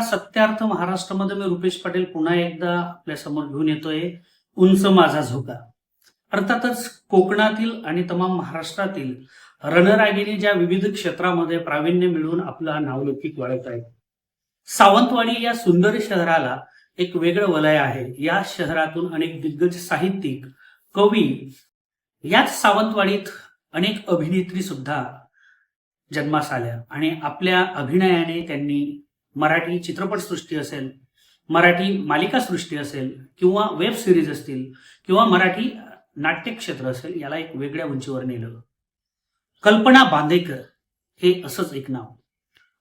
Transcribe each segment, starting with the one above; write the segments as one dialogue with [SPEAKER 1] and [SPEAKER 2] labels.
[SPEAKER 1] नमस्कार सत्यार्थ महाराष्ट्रामध्ये मी रुपेश पाटील पुन्हा एकदा आपल्यासमोर घेऊन येतोय. उंच माझा झोका. अर्थातच कोकणातील आणि तमाम महाराष्ट्रातील रणरागिणी ज्या विविध क्षेत्रामध्ये प्रावीण्य मिळवून आपला नावलौकिक वाढत आहे सावंतवाडी या सुंदर शहराला एक वेगळं वलय आहे. या शहरातून अनेक दिग्गज साहित्यिक कवी याच सावंतवाडीत अनेक अभिनेत्री सुद्धा जन्मास आल्या. आणि आपल्या अभिनयाने त्यांनी मराठी चित्रपटसृष्टी असेल मराठी मालिकासृष्टी असेल किंवा वेब सिरीज असतील किंवा मराठी नाट्यक्षेत्र असेल याला एक वेगळ्या उंचीवर नेलं. कल्पना बांदेकर हे असंच एक नाव.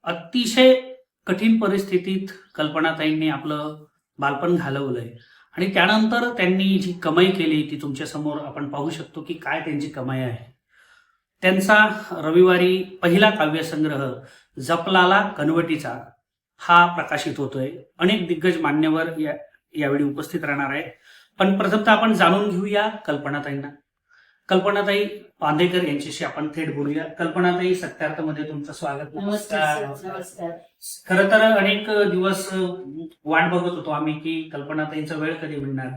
[SPEAKER 1] अतिशय कठीण परिस्थितीत कल्पनाताईंनी आपलं बालपण घालवलंय. आणि त्यानंतर त्यांनी जी कमाई केली ती तुमच्यासमोर आपण पाहू शकतो की काय त्यांची कमाई आहे. त्यांचा रविवारी पहिला काव्यसंग्रह जपलाला कनवटीचा हा प्रकाशित होतोय. अनेक दिग्गज मान्यवर या यावेळी उपस्थित राहणार आहेत. पण प्रथमतः आपण जाणून घेऊया कल्पनाताईंना. कल्पनाताई पांदेकर यांच्याशी आपण थेट बोलूया. कल्पनाताई सत्यार्थमध्ये तुमचं स्वागत.
[SPEAKER 2] नमस्कार. नमस्कार.
[SPEAKER 1] खर तर अनेक दिवस वाट बघत होतो आम्ही की कल्पनाताईंचा वेळ कधी मिळणार?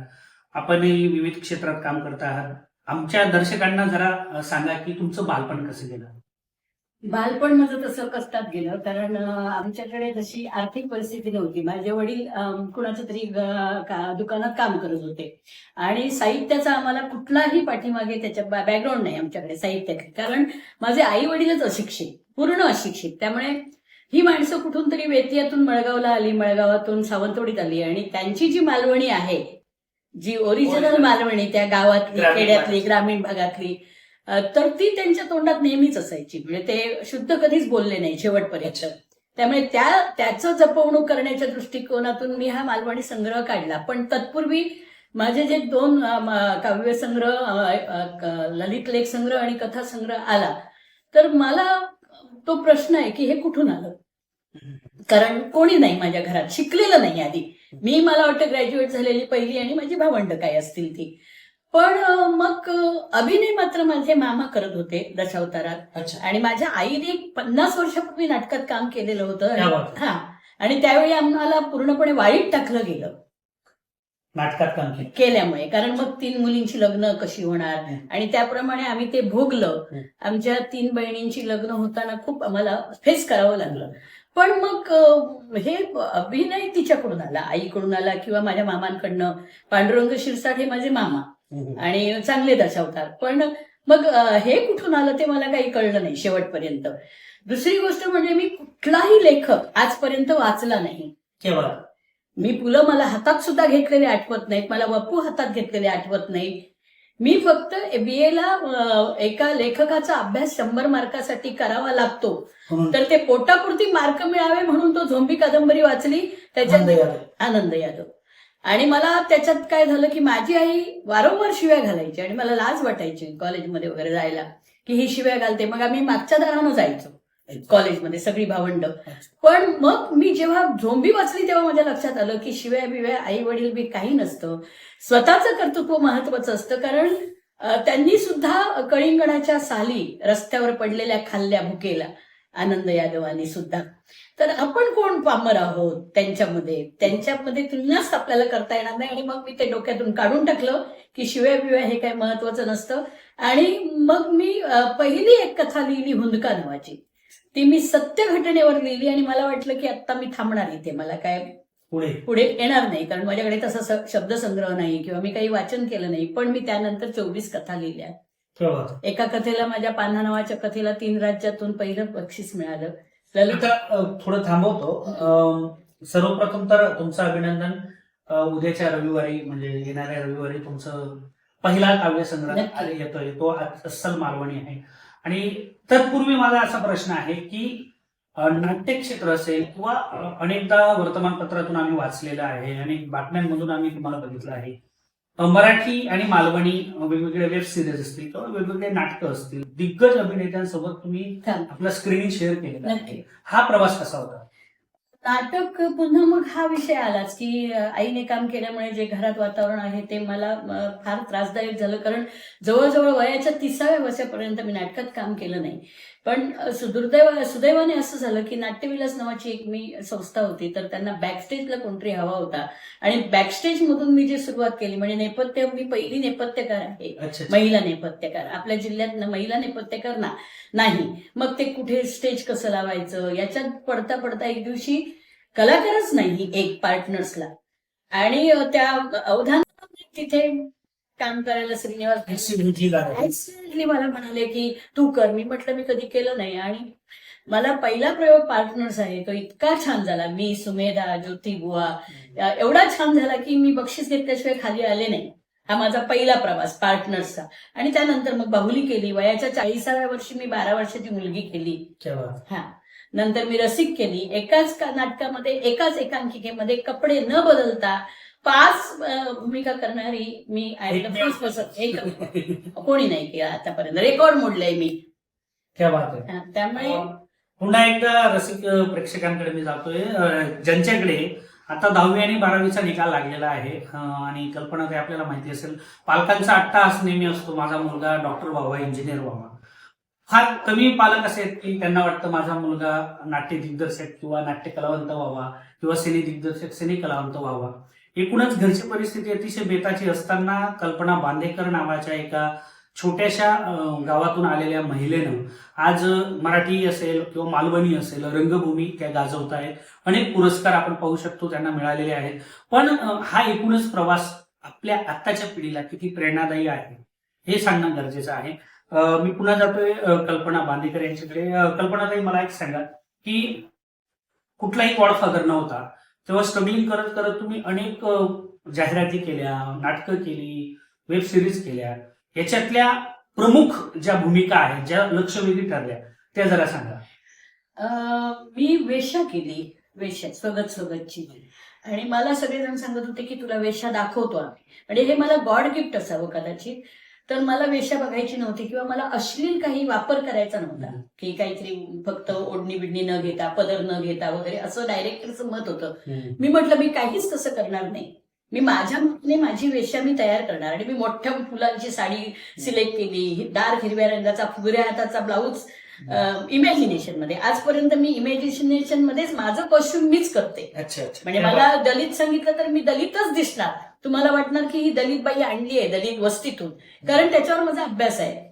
[SPEAKER 1] आपणही विविध क्षेत्रात काम करत आहात. आमच्या दर्शकांना जरा सांगा की तुमचं बालपण कसं गेलं?
[SPEAKER 2] बालपण माझं तसं कष्टात गेलं कारण आमच्याकडे जशी आर्थिक परिस्थिती नव्हती. माझे वडील कुणाच्या तरी का- दुकानात काम करत होते. आणि साहित्याचा आम्हाला कुठलाही पाठीमागे त्याच्या बॅकग्राऊंड नाही आमच्याकडे साहित्याचे. कारण माझे आई वडीलच अशिक्षित पूर्ण अशिक्षित. त्यामुळे ही माणसं कुठून तरी वेतियातून मळगावला आली मळगावातून सावंतवाडीत आली. आणि त्यांची जी मालवणी आहे जी ओरिजिनल. मालवणी त्या गावातली खेड्यातली. ग्रामीण भागातली तर ती त्यांच्या तोंडात नेहमीच असायची. म्हणजे ते शुद्ध कधीच बोलले नाही शेवटपर्यंत. त्यामुळे त्या त्याचं जपवणूक करण्याच्या दृष्टिकोनातून मी हा मालवणी संग्रह काढला. पण तत्पूर्वी माझे जे दोन अ, म- काव्यसंग्रह अ, अ, क- ललित लेख संग्रह आणि कथा संग्रह आला तर मला तो प्रश्न आहे की हे कुठून आलं? कारण कोणी नाही माझ्या घरात. शिकलेलं नाही आधी. मी मला वाटतं ग्रॅज्युएट झालेली पहिली आणि माझी भावंड काय असतील ती. पण मग अभिनय मात्र माझे मामा करत होते दशावतारात.
[SPEAKER 1] अच्छा.
[SPEAKER 2] आणि माझ्या आईने पन्नास वर्षापूर्वी नाटकात काम केलेलं होतं. हा. आणि त्यावेळी आम्हाला पूर्णपणे वाईट टाकलं गेलं.
[SPEAKER 1] नाटकात काम केलं.
[SPEAKER 2] केल्यामुळे. कारण मग तीन मुलींची लग्न कशी होणार. आणि त्याप्रमाणे आम्ही ते भोगलं. आमच्या तीन बहिणींची लग्न होताना खूप आम्हाला फेस करावं लागलं. पण मग हे अभिनय तिच्याकडून आला आईकडून आला किंवा माझ्या मामांकडनं. पांडुरंग शिरसाट हे माझे मामा. आणि चांगले दर्शवतात पण मग हे कुठून आलं ते मला काही कळलं नाही शेवटपर्यंत. दुसरी गोष्ट म्हणजे मी कुठलाही लेखक आजपर्यंत वाचला नाही.
[SPEAKER 1] केव्हा
[SPEAKER 2] मी पुलं मला हातात सुद्धा घेतलेले आठवत नाहीत. मला वपू हातात घेतलेले आठवत नाही मी फक्त बी ला एका लेखकाचा अभ्यास शंभर मार्कासाठी करावा लागतो. तर ते पोटापुरती मार्क मिळावे म्हणून तो झोंबी कादंबरी वाचली. त्याच्यात
[SPEAKER 1] आनंद यादव.
[SPEAKER 2] आणि मला त्याच्यात काय झालं की माझी आई वारंवार शिव्या घालायची आणि मला लाज वाटायची कॉलेजमध्ये वगैरे जायला की ही शिव्या घालते. मग आम्ही मागच्या दारानं जायचो कॉलेजमध्ये सगळी भावंड. पण मग मी जेव्हा झोंबी वाचली तेव्हा माझ्या लक्षात आलं की शिव्या बिव्या आई वडील बी काही नसतं. स्वतःचं कर्तृत्व महत्वाचं असतं कारण त्यांनी सुद्धा कळिंगणाच्या साली रस्त्यावर पडलेल्या खाल्ल्या भुकेला. आनंद यादवानी सुद्धा. तर आपण कोण पामर आहोत त्यांच्यामध्ये? त्यांच्यामध्ये तुलनाच आपल्याला करता येणार नाही. आणि मग मी ते डोक्यातून काढून टाकलं की शिव्या बिव्या हे काय महत्वाचं नसतं. आणि मग मी पहिली एक कथा लिहिली हुंदका नावाची. ती मी सत्य घटनेवर लिहिली आणि मला वाटलं की आता मी थांबणार इथे. मला काय
[SPEAKER 1] पुढे.
[SPEAKER 2] पुढे येणार नाही. कारण माझ्याकडे तसा शब्दसंग्रह नाही किंवा मी काही वाचन केलं नाही. पण मी त्यानंतर चोवीस कथा लिहिल्या. एका कथेला माझ्या पान्हा नावाच्या कथेला तीन राज्यातून पहिलं बक्षीस मिळालं. ललित
[SPEAKER 1] थोडं थांबवतो. सर्वप्रथम तर तुमचं अभिनंदन. उद्याच्या रविवारी म्हणजे येणाऱ्या रविवारी तुमचं पहिला काव्यसंग्रह येतोय तो अस्सल मालवणी आहे. आणि तत्पूर्वी माझा असा प्रश्न आहे की अ, नाट्यक्षेत्र असेल किंवा अनेकदा वर्तमानपत्रातून आम्ही वाचलेलं आहे आणि बातम्यांमधून आम्ही तुम्हाला बघितलं आहे. मराठी आणि मालवणी अ, वेगवेगळे वेब सिरीज असतील किंवा वेगवेगळे नाटकं असतील दिग्गज अभिनेत्यांसोबत तुम्ही. आपलं स्क्रीनिंग शेअर केलेलं. हा प्रवास कसा होता
[SPEAKER 2] नाटक पुन्हा मग हा विषय आलाच की आईने काम केल्यामुळे जे घरात वातावरण आहे ते मला फार त्रासदायक झालं कारण जवळजवळ वयाच्या तिसाव्या वर्षापर्यंत मी नाटकात काम केलं नाही पण सुदैव सुदैवाने असं झालं की नाट्यविलास नावाची एक मी संस्था होती तर त्यांना बॅकस्टेजला कोणतरी हवा होता. आणि बॅकस्टेज मधून मी जी सुरुवात केली म्हणजे नेपथ्य मी पहिली नेपथ्यकार आहे. महिला नेपथ्यकार. आपल्या जिल्ह्यात न- महिला नेपथ्यकार ना नाही. मग ते कुठे स्टेज कसं लावायचं? याच्यात पडता पडता एक दिवशी कलाकारच नाही एक पार्टनर्सला आणि त्या अवधान तिथे काम करायला श्रीनिवास. ऍक्सिडेंटली मला म्हणाले की तू कर. मी म्हटलं मी कधी केलं नाही. आणि मला पहिला प्रयोग पार्टनर्स आहे. तो इतका छान झाला. मी सुमेधा ज्योती बुवा. एवढा छान झाला की मी बक्षीस घेतल्याशिवाय खाली आले नाही. हा माझा पहिला प्रवास पार्टनर्सचा. आणि त्यानंतर मग बाहुली केली. वयाच्या चाळीसाव्या वर्षी मी बारा वर्षाची मुलगी केली. हा. नंतर मी रसिक केली. एकाच का- नाटकामध्ये एकाच एकांकिकेमध्ये कपडे न बदलता पाच भूमिका करणारी? मी आहे एक कोणी नाही केलं आतापर्यंत. रेकॉर्ड मोडलंय मी. त्यामुळे
[SPEAKER 1] पुन्हा एकदा रसिक प्रेक्षकांकडे मी जातोय. ज्यांच्याकडे आता दहावी आणि बारावीचा निकाल लागलेला आहे आणि कल्पना ते आपल्याला माहिती असेल पालकांचा अट्टाहास नेहमी असतो माझा मुलगा डॉक्टर व्हावा इंजिनियर व्हावा. फार कमी पालक असे आहेत की त्यांना वाटतं माझा मुलगा नाट्य दिग्दर्शक किंवा नाट्य कलावंत व्हावा किंवा सिने दिग्दर्शक सिने कलावंत व्हावा. एकूणच घरची परिस्थिती अतिशय बेताची असताना कल्पना बांदेकर नावाच्या एका छोट्याशा गावातून आलेल्या महिलेनं आज मराठी असेल किंवा मालवणी असेल रंगभूमी त्या गाजवत आहेत अनेक पुरस्कार आपण पाहू शकतो त्यांना मिळालेले आहेत. पण हा एकूणच प्रवास आपल्या आत्ताच्या पिढीला किती प्रेरणादायी आहे हे सांगणं गरजेचं आहे. मी पुन्हा जातोय कल्पना बांदेकर यांच्याकडे. कल्पनाताई मला एक सांगा की कुठलाही गॉडफादर नव्हता तेव्हा स्ट्रगलिंग करत करत तुम्ही अनेक जाहिराती केल्या नाटकं केली वेब सिरीज केल्या. याच्यातल्या प्रमुख ज्या भूमिका आहेत ज्या लक्षवेधी ठरल्या त्या जरा सांगा.
[SPEAKER 2] मी वेश्या केली. वेश्या स्वगत स्वगतची आणि मला सगळेजण सांगत होते की तुला वेश्या दाखवतो आम्ही. म्हणजे हे मला गॉड गिफ्ट असावं कदाचित. तर मला वेश्या बघायची नव्हती किंवा मला अश्लील काही वापर करायचा नव्हता. की काहीतरी फक्त ओढणी बिडणी न घेता पदर न घेता वगैरे असं डायरेक्टरचं मत होतं. मी म्हटलं मी काहीच तसं करणार नाही. मी माझ्या मताने माझी वेश्या मी तयार करणार आणि मी मोठ्या फुलांची साडी सिलेक्ट केली डार्क हिरव्या रंगाचा फुगऱ्या हाताचा ब्लाऊज इमॅजिनेशनमध्ये आजपर्यंत मी इमॅजिनेशन मध्येच माझं कॉस्ट्युम मीच करते. म्हणजे मला दलित सांगितलं तर मी दलितच दिसणार. तुम्हाला वाटणार की ही दलित बाई आणली आहे दलित वस्तीतून. कारण त्याच्यावर माझा अभ्यास आहे.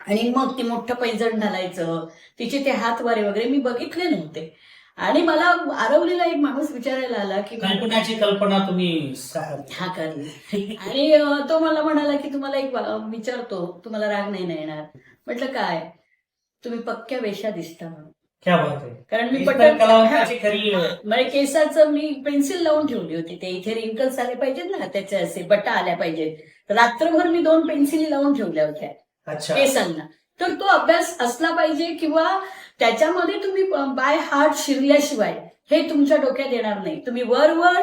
[SPEAKER 2] आणि मग ती मोठं पैंजण घालायचं तिचे ते हात वारे वगैरे मी बघितले नव्हते. आणि मला आरवलीला एक माणूस विचारायला आला की
[SPEAKER 1] कल्पनाची कल्पना तुम्ही
[SPEAKER 2] हा करली आणि तो मला म्हणाला की तुम्हाला एक विचारतो तुम्हाला राग नाही ना येणार? म्हटलं काय? तुम्ही पक्क्या वेशा दिसता म्हणून.
[SPEAKER 1] क्या बात आहे
[SPEAKER 2] कारण मी पटकन
[SPEAKER 1] कलावंताची खरी
[SPEAKER 2] म्हणजे केसाचं मी पेन्सिल लावून ठेवली होती. ते इथे रिंकल्स आले पाहिजेत ना त्याचे असे बटा आल्या पाहिजेत. रात्रभर मी दोन पेन्सिली लावून ठेवल्या होत्या
[SPEAKER 1] अच्छा.
[SPEAKER 2] केसांना. तर तो अभ्यास असला पाहिजे किंवा त्याच्यामध्ये तुम्ही बाय हार्ट शिरल्याशिवाय हे तुमच्या डोक्यात येणार नाही. तुम्ही वरवर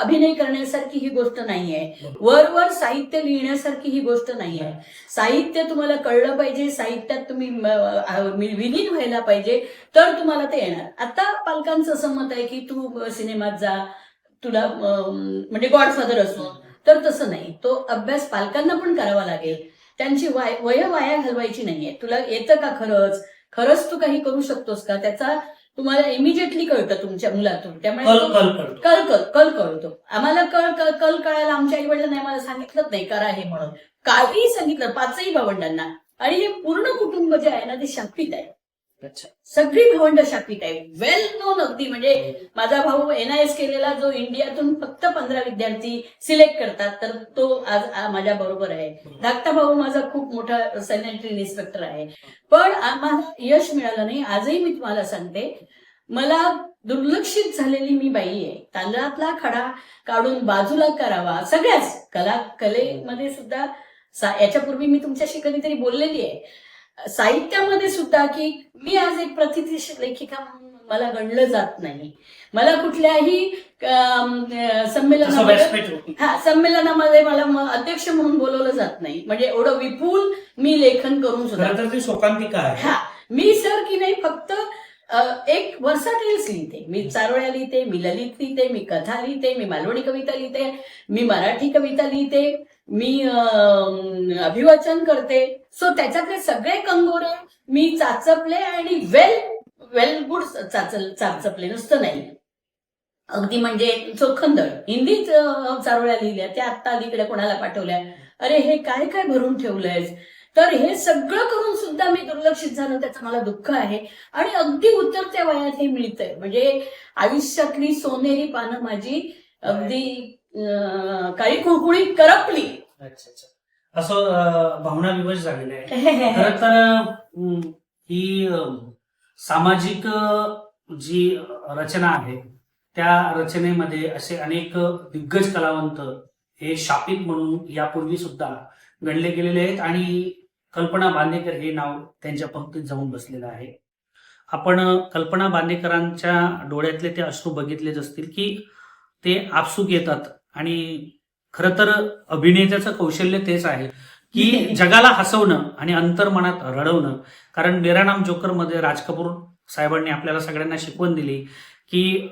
[SPEAKER 2] अभिनय करण्यासारखी ही गोष्ट नाहीये. वरवर साहित्य लिहिण्यासारखी ही गोष्ट नाहीये. साहित्य तुम्हाला कळलं पाहिजे साहित्यात तुम्ही विलीन व्हायला पाहिजे तर तुम्हाला ते येणार. आता पालकांचं असं मत आहे की तू सिनेमात जा तुला म्हणजे गॉडफादर असो. तर तसं नाही. तो अभ्यास पालकांना पण करावा लागेल. त्यांची वाय वय वाया घालवायची नाहीये. तुला येतं का खरंच? खरंच तू काही करू शकतोस का? त्याचा तुम्हाला इमिजिएटली कळतं तुमच्या मुलातून. त्यामुळे
[SPEAKER 1] कल कल
[SPEAKER 2] कल कल कल कळतो. आम्हाला कळ कल कल कळायला आमच्या आई वडिलांनी आम्हाला सांगितलंच नाही करा हे म्हणून. काहीही सांगितलं पाचही भावंडांना. आणि हे पूर्ण कुटुंब जे आहे ना ते शापित आहे. सगळी भावंड शापित आहे वेल नोन अगदी. म्हणजे माझा भाऊ एनआयएस केलेला जो इंडियातून फक्त पंधरा विद्यार्थी सिलेक्ट करतात तर तो आज माझ्या बरोबर आहे. धाकटा भाऊ माझा खूप मोठा सॅनिटरी इन्स्पेक्टर आहे. पण आम्हाला यश मिळालं नाही. आजही मी तुम्हाला सांगते मला दुर्लक्षित झालेली मी बाई आहे. तांदळातला खडा काढून बाजूला करावा. सगळ्याच कला कलेमध्ये सुद्धा याच्यापूर्वी मी तुमच्याशी कधीतरी बोललेली आहे. साहित्यामध्ये सुद्धा की मी आज एक प्रतिष्ठित लेखिका म्हणून मला गणलं जात नाही. मला कुठल्याही संमेलनामध्ये. हा संमेलनामध्ये मला अध्यक्ष म्हणून बोलवलं जात नाही. म्हणजे एवढं विपुल मी लेखन करून सुद्धा
[SPEAKER 1] शोकांतिका
[SPEAKER 2] हा मी सर की नाही फक्त एक वर्साटाईल्स लिहिते. मी चारोळ्या लिहिते मी ललित लिहिते मी कथा लिहिते मी मालवणी कविता लिहिते मी मराठी कविता लिहिते मी अभिवाचन करते. सो त्याच्यातले सगळे कंगोरे मी चाचपले आणि वेल वेल गुड चाचल चाचपले. नुसतं नाही. अगदी म्हणजे चोखंदळ हिंदीच चारोळ्या लिहिल्या त्या आत्ता अलीकडे कोणाला पाठवल्या? अरे हे काय काय भरून ठेवलंयस? तर हे सगळं करून सुद्धा मी दुर्लक्षित झालो त्याचं मला दुःख आहे. आणि अगदी उतरत्या वयात हे मिळतंय. म्हणजे आयुष्यातली सोनेरी पानं माझी अगदी काळी कुळकुळी करपली.
[SPEAKER 1] अच्छा अच्छा. असं भावना विवश झालेले आहे खरं तर ही सामाजिक जी रचना आहे त्या रचनेमध्ये असे अनेक दिग्गज कलावंत हे शापित म्हणून यापूर्वी सुद्धा गणले गेलेले आहेत. आणि कल्पना बांदेकर हे नाव त्यांच्या पंक्तीत जाऊन बसलेलं आहे. आपण कल्पना बांदेकरांच्या डोळ्यातले ते अश्रू बघितलेच असतील की ते आपसूक येतात आणि खरं तर अभिनेत्याचं कौशल्य तेच आहे की जगाला हसवणं आणि अंतर्मनात रडवणं. कारण मेरा नाम जोकरमध्ये राज कपूर साहेबांनी आपल्याला सगळ्यांना शिकवण दिली की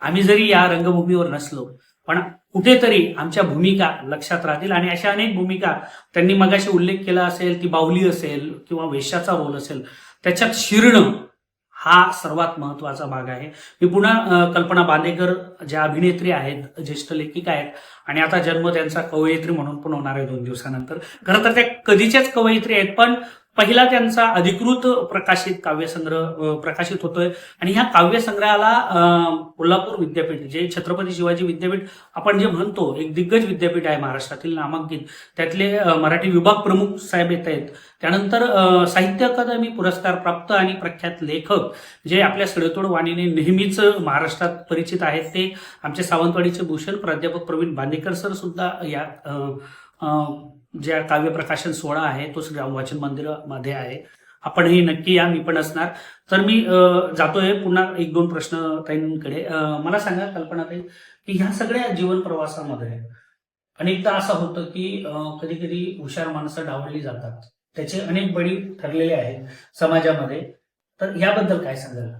[SPEAKER 1] आम्ही जरी या रंगभूमीवर नसलो पण कुठेतरी आमच्या भूमिका लक्षात राहतील आणि अशा अनेक भूमिका त्यांनी मगाशी उल्लेख केला असेल ती बाहुली असेल किंवा वेश्याचा रोल असेल त्याच्यात शिरणं हा सर्वात महत्त्वाचा भाग आहे. मी पुन्हा कल्पना बांदेकर ज्या अभिनेत्री आहेत ज्येष्ठ लेखिका आहेत आणि आता जन्म त्यांचा कवयित्री म्हणून पण होणार आहे दोन दिवसानंतर. खरं तर त्या कधीच्याच कवयित्री आहेत पण पहिला त्यांचा अधिकृत प्रकाशित काव्यसंग्रह प्रकाशित होतोय. आणि ह्या काव्यसंग्रहाला कोल्हापूर विद्यापीठ जे छत्रपती शिवाजी विद्यापीठ आपण जे म्हणतो एक दिग्गज विद्यापीठ आहे महाराष्ट्रातील नामांकित. त्यातले मराठी विभाग प्रमुख साहेब येत आहेत. त्यानंतर साहित्य अकादमी पुरस्कार प्राप्त आणि प्रख्यात लेखक जे आपल्या सडेतोड वाणीने नेहमीच महाराष्ट्रात परिचित आहेत ते आमचे सावंतवाडीचे भूषण प्राध्यापक प्रवीण बांदेकर सर सुद्धा या ज्या काव्य प्रकाशन सोहळा आहे तो श्री वाचन मंदिरामध्ये आहे. आपणही नक्की या मी पण असणार. तर मी जातोय. पुन्हा एक दोन प्रश्न ताईंकडे. मला सांगा कल्पना ताई की ह्या सगळ्या जीवन प्रवासामध्ये अनेकदा असं होतं की कधी कधी हुशार माणसं डावलली जातात. त्याचे अनेक बळी ठरलेले आहेत समाजामध्ये. तर याबद्दल काय सांगाल?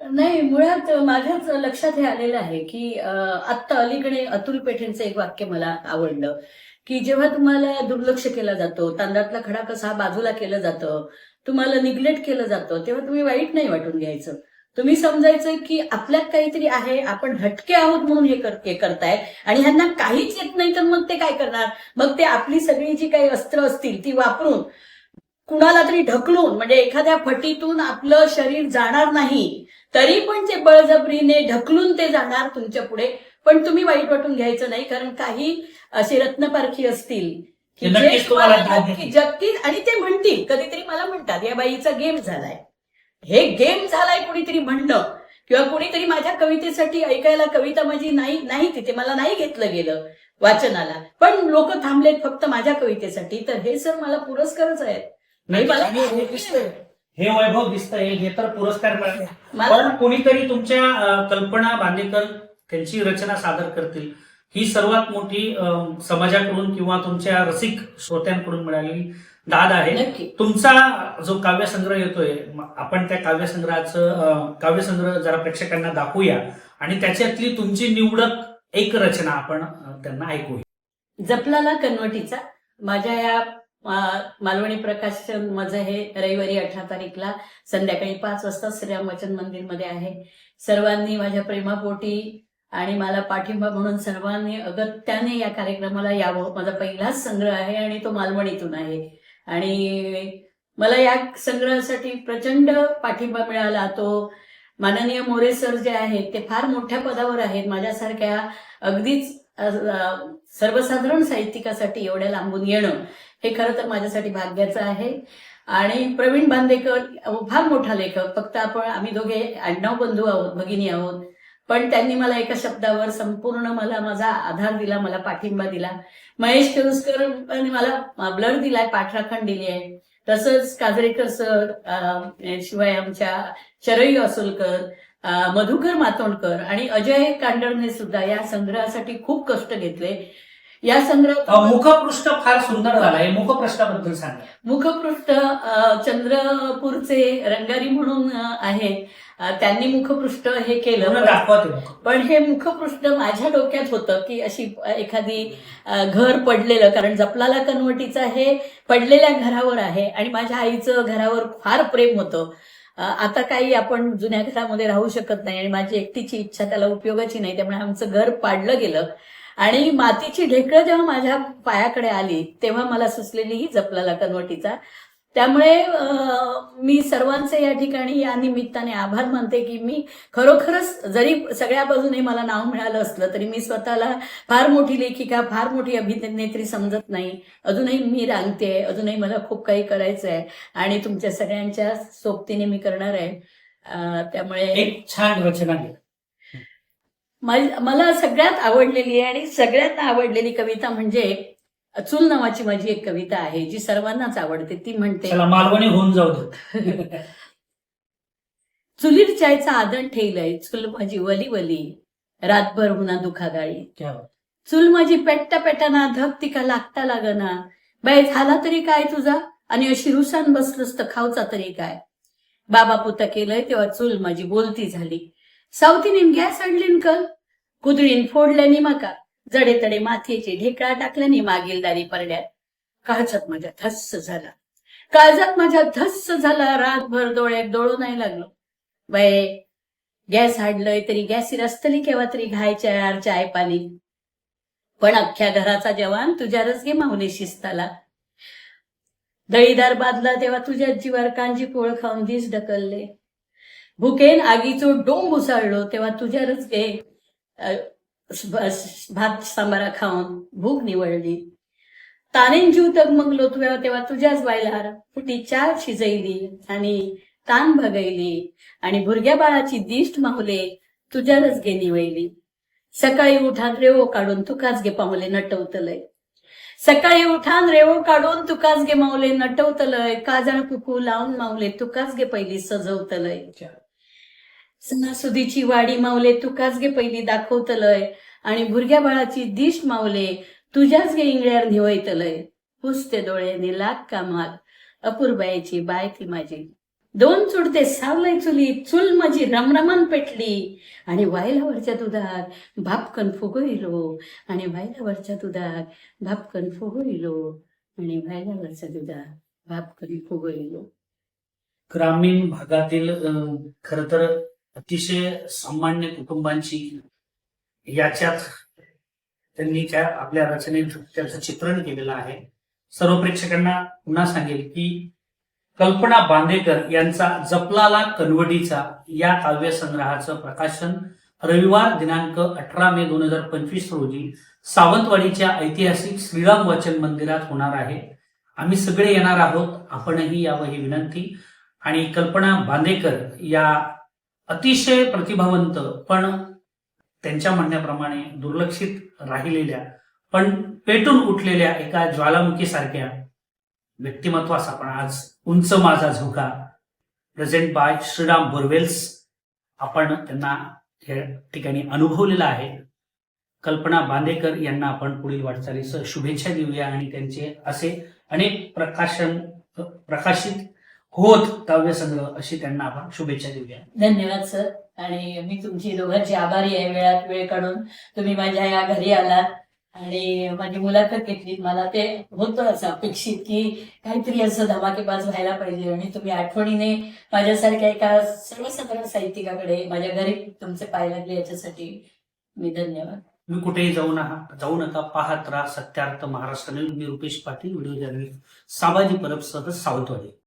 [SPEAKER 2] नाही मुळात माझ्याच लक्षात हे आलेलं आहे की आत्ता अलीकडे अतुल पेठेंचं एक वाक्य मला आवडलं. की जेव्हा तुम्हाला दुर्लक्ष केला जातो तांदळातला खडा कसा बाजूला केलं जातं तुम्हाला निग्लेक्ट केलं जातं तेव्हा तुम्ही वाईट नाही वाटून घ्यायचं. तुम्ही समजायचं की आपल्यात काहीतरी आहे आपण हटके आहोत म्हणून हे कर- हे करताय आणि ह्यांना काहीच येत नाही तर मग ते काय करणार? मग ते आपली सगळी जी काही अस्त्र असतील ती वापरून कुणाला तरी ढकलून म्हणजे एखाद्या फटीतून आपलं शरीर जाणार नाही तरी पण ते बळजबरीने ढकलून ते जाणार तुमच्यापुढे. पण तुम्ही वाईट वाटून घ्यायचं नाही कारण काही असे रत्नपारखी असतील की जे
[SPEAKER 1] तुम्हाला.
[SPEAKER 2] जगतील आणि ते म्हणतील. कधीतरी मला म्हणतात या बाईचा गेम झालाय. हे गेम झालाय कुणीतरी म्हणणं. किंवा कुणीतरी माझ्या कवितेसाठी ऐकायला कविता माझी नाही नाही तिथे मला नाही घेतलं गेलं वाचनाला. पण लोक थांबलेत फक्त माझ्या कवितेसाठी. तर हे सर मला पुरस्कारच आहेत.
[SPEAKER 1] नाही
[SPEAKER 2] मला-
[SPEAKER 1] आणि हे. हे वैभव दिसतंय. हे तर पुरस्कार मिळाले.
[SPEAKER 2] मला
[SPEAKER 1] पण कोणीतरी तुमच्या कल्पना बांदेकर त्यांची रचना सादर करतील. ही सर्वात मोठी समाजाकडून किंवा तुमच्या रसिक श्रोत्यांकडून मिळालेली दाद आहे. तुमचा जो काव्यसंग्रह येतोय आपण त्या काव्यसंग्रहाचं काव्यसंग्रह जरा प्रेक्षकांना दाखवूया आणि त्याच्यातली तुमची निवडक एक रचना आपण त्यांना ऐकूया.
[SPEAKER 2] जपलाला कन्वटीचा. माझ्या या मालवणी प्रकाशन माझं हे रविवारी अठरा तारीखला संध्याकाळी पाच वाजता श्रीराम वचन मंदिरमध्ये आहे. सर्वांनी माझ्या प्रेमापोटी आणि मला पाठिंबा म्हणून सर्वांनी अगत्याने या कार्यक्रमाला यावं. माझा पहिलाच संग्रह आहे आणि तो मालवणीतून आहे. आणि मला या संग्रहासाठी प्रचंड पाठिंबा मिळाला. तो माननीय मोरे सर जे आहेत ते फार मोठ्या पदावर आहेत. माझ्यासारख्या अगदीच सर्वसाधारण साहित्यिकासाठी एवढ्या लांबून येणं हे खरं तर माझ्यासाठी भाग्याचं आहे. आणि प्रवीण बांदेकर फार मोठा लेखक. फक्त आपण आम्ही दोघे आडनाव बंधू आहोत भगिनी आहोत. पण त्यांनी मला एका शब्दावर संपूर्ण मला माझा आधार दिला मला पाठिंबा दिला. महेश केळुसकर मला ब्लड दिलाय पाठराखण दिली आहे. तसंच काजरेकर सर शिवाय आमच्या शरई असोलकर मधुकर मातोंडकर आणि अजय कांडळने सुद्धा या संग्रहासाठी खूप कष्ट घेतले. या संग्रह
[SPEAKER 1] मुखपृष्ठ फार सुंदर झालंय मुखपृष्ठाबद्दल सांगा.
[SPEAKER 2] मुखपृष्ठ चंद्रपूरचे रंगारी म्हणून आहेत. त्यांनी मुखपृष्ठ हे केलं. पण हे मुखपृष्ठ माझ्या डोक्यात होतं की अशी एखादी घर पडलेलं कारण जपलाला कनवटीचा हे पडलेल्या घरावर आहे आणि माझ्या आईचं घरावर फार प्रेम होतं. आता काही आपण जुन्या घरामध्ये राहू शकत नाही आणि माझी एकटीची इच्छा त्याला उपयोगाची नाही त्यामुळे आमचं घर पाडलं गेलं. आणि मातीची ढेकळं जेव्हा माझ्या पायाकडे आली तेव्हा मला सुचलेली ही जपलाला कनवटीचा. त्यामुळे मी सर्वांचे या ठिकाणी या निमित्ताने आभार मानते की मी खरोखरच जरी सगळ्या बाजूने मला नाव मिळालं असलं तरी मी स्वतःला फार मोठी लेखिका फार मोठी अभिनेत्री समजत नाही. अजूनही मी रांगते अजूनही मला खूप काही करायचं आहे आणि तुमच्या सगळ्यांच्या सोबतीने मी करणार आहे. त्यामुळे
[SPEAKER 1] एक छान रचना
[SPEAKER 2] मला सगळ्यात आवडलेली आहे आणि सगळ्यात आवडलेली कविता म्हणजे चूल नावाची माझी एक कविता आहे जी सर्वांनाच आवडते. ती म्हणते
[SPEAKER 1] मालवणी होऊन जाऊ
[SPEAKER 2] चुलीर चायचा आदण ठेवलंय चूल माझी वली वली रातभर हुना दुखागाळी. चूल माझी पेट्टा पेटाना धग तिका लागता लागना. बाय झाला तरी काय तुझा? आणि अशी रुसान बसलोस तर खावचा तरी काय? बाबा पुता केलंय तेव्हा चूल माझी बोलती झाली. सावतीने गॅस आणलीन कल कुदळीन फोडल्यानी माका जडे तडे माथेचे ढेकळा टाकल्यानी मागील दारी पडल्यात. काळजात माझ्या धस्स झाला. काळजात माझ्या धस्स झाला रातभर डोळ्यात डोळू नाही लागलो. बाय गॅस हाडलंय तरी गॅसी रस्तली केव्हा तरी घायच्या यार चाय पाणी पण अख्ख्या घराचा जवान तुझ्यावरच रसगे माऊली शिस्ताला. दळीदार बादला तेव्हा तुझ्या जीवार कांजी पोळ खाऊन दिस ढकलले. भुकेन आगीचो डोंब उसळलो तेव्हा तुझ्यावरच गे भात सांबारा खाऊन भूक निवळली. तानेन जीव तगमगलो तुझ्या तेव्हा तुझ्याच बायलार फुटी चार शिजयली आणि तान भगयली आणि भुरग्या बाळाची दिष्ट माहुले तुझ्यारच गे निवयली सकाळी उठान रेवो काढून तुकाच गे पाहुले नटवतलय. सकाळी उठान रेवो काढून तुकाच गे मावले नटवतलय. काजळ कुकू लावून मावले तुकाच गे पहिली सजवतलय. सणासुदीची वाडी मावले तुकाच गे पहिली दाखवतलय. आणि भुरग्या बाळाची दिश मावले तुझ्याच गे इंगळ्यार निवयतलय पुसते डोळ्याने लाग कामात अपूर्बाईची बाय ती माझी. दोन चुडते सावलय चुली चुल माझी रमरमान पेटली. आणि वायलावरच्या दुधात भापकन फुगविलो आणि वायलावरच्या दुधात भापकन फुगविलो आणि वायलावरच्या दुधात भापकन फुगविलो
[SPEAKER 1] ग्रामीण भागातील खर तर अतिशय सामान्य कुटुंबांची याच्यात त्यांनी त्या आपल्या रचनेत त्याचं चित्रण केलेलं आहे. सर्व प्रेक्षकांना पुन्हा सांगेल की कल्पना बांदेकर यांचा जपलाला कनवडीचा या काव्यसंग्रहाचं प्रकाशन रविवार दिनांक अठरा मे दोन हजार पंचवीस रोजी सावंतवाडीच्या ऐतिहासिक श्रीराम वचन मंदिरात होणार आहे. आम्ही सगळे येणार आहोत. आपणही यावं ही विनंती. आणि कल्पना बांदेकर या अतिशय प्रतिभावंत पण त्यांच्या म्हणण्याप्रमाणे दुर्लक्षित राहिलेल्या पण पेटून उठलेल्या एका ज्वालामुखीसारख्या व्यक्तिमत्वास आपण आज उंच माझा झोका. प्रेझेंट बाय श्रीराम बोरवेल्स आपण त्यांना या ठिकाणी अनुभवलेला आहे. कल्पना बांदेकर यांना आपण पुढील वाटचालीस शुभेच्छा देऊया आणि त्यांचे असे अनेक प्रकाशन प्रकाशित होत काव्यसंग्रह अशी त्यांना आपण शुभेच्छा देऊया.
[SPEAKER 2] धन्यवाद सर. आणि मी तुमची दोघांची आभारी आहे वेळात वेळ काढून. तुम्ही माझ्या या घरी आलात आणि माझी मुलाखत घेतली मला ते होतं असं अपेक्षित की काहीतरी असं धमाकेबाज व्हायला पाहिजे आणि तुम्ही आठवणीने माझ्यासारख्या एका सर्वसाधारण साहित्यिकाकडे माझ्या घरी तुमचे पाय लागले याच्यासाठी मी धन्यवाद.
[SPEAKER 1] मी कुठेही जाऊ नका जाऊ नका पाहत राहा सत्यार्थ महाराष्ट्र. मी रुपेश पाटील व्हिडिओ जर्नलिस्ट सामाजिक परब सह सावंतवाडी.